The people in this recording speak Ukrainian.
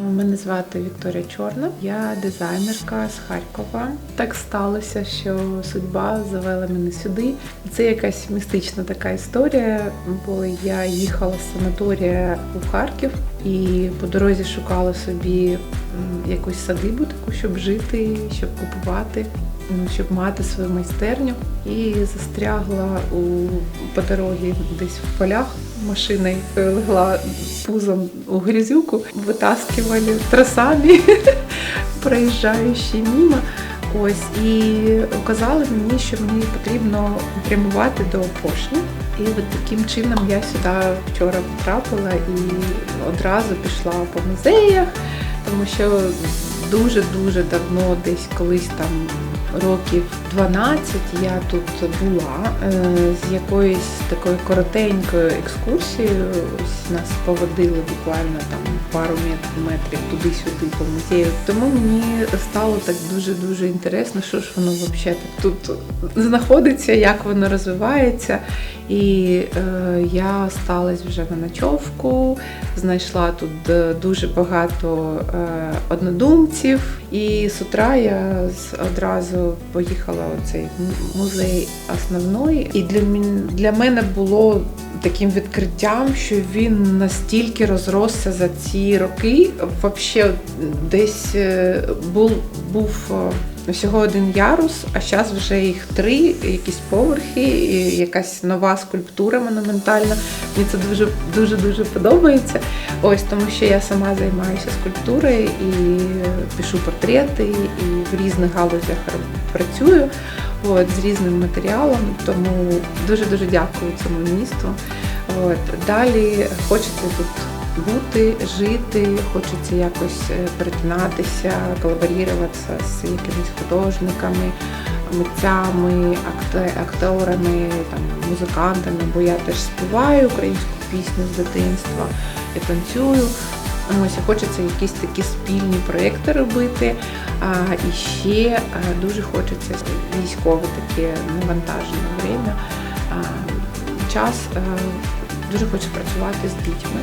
Мене звати Вікторія Чорна, я дизайнерка з Харкова. Так сталося, що судьба завела мене сюди. Це якась містична така історія, бо я їхала з санаторія у Харків і по дорозі шукала собі якусь садибу таку, щоб жити, щоб купувати. Щоб мати свою майстерню, і застрягла у по дорозі десь в полях машиною легла пузом у грязюку, витаскивали тросами, проїжджаючи мимо. Ось і указали мені, що мені потрібно прямувати до Опошні. І от таким чином я сюди вчора потрапила і одразу пішла по музеях, тому що дуже-дуже давно, десь колись там років 12 я тут була е, з якоюсь такою коротенькою екскурсією. Нас поводили буквально там пару мет- метрів туди-сюди по музею. Тому мені стало так дуже-дуже інтересно, що ж воно взагалі тут знаходиться, як воно розвивається. І е, я сталася вже на ночовку, знайшла тут е, дуже багато е, однодумців. І з утра я з- одразу поїхала у цей музей основний. І для, для мене було таким відкриттям, що він настільки розросся за ці роки. Взагалі, десь е, був, був е, всього один ярус, а зараз вже їх три, якісь поверхи, і якась нова скульптура монументальна. Мені це дуже дуже дуже подобається. Ось тому, що я сама займаюся скульптурою і пишу портрети, і в різних галузях працюю от, з різним матеріалом. Тому дуже дуже дякую цьому місту. От. Далі хочеться тут бути, жити, хочеться якось е, перетинатися, колаборіруватися з якимись художниками, митцями, акторами, там, музикантами, бо я теж співаю українську пісню з дитинства, я танцюю. Ось хочеться якісь такі спільні проекти робити. А, і ще а, дуже хочеться військове таке навантажене время. Час е, дуже хочу працювати з дітьми.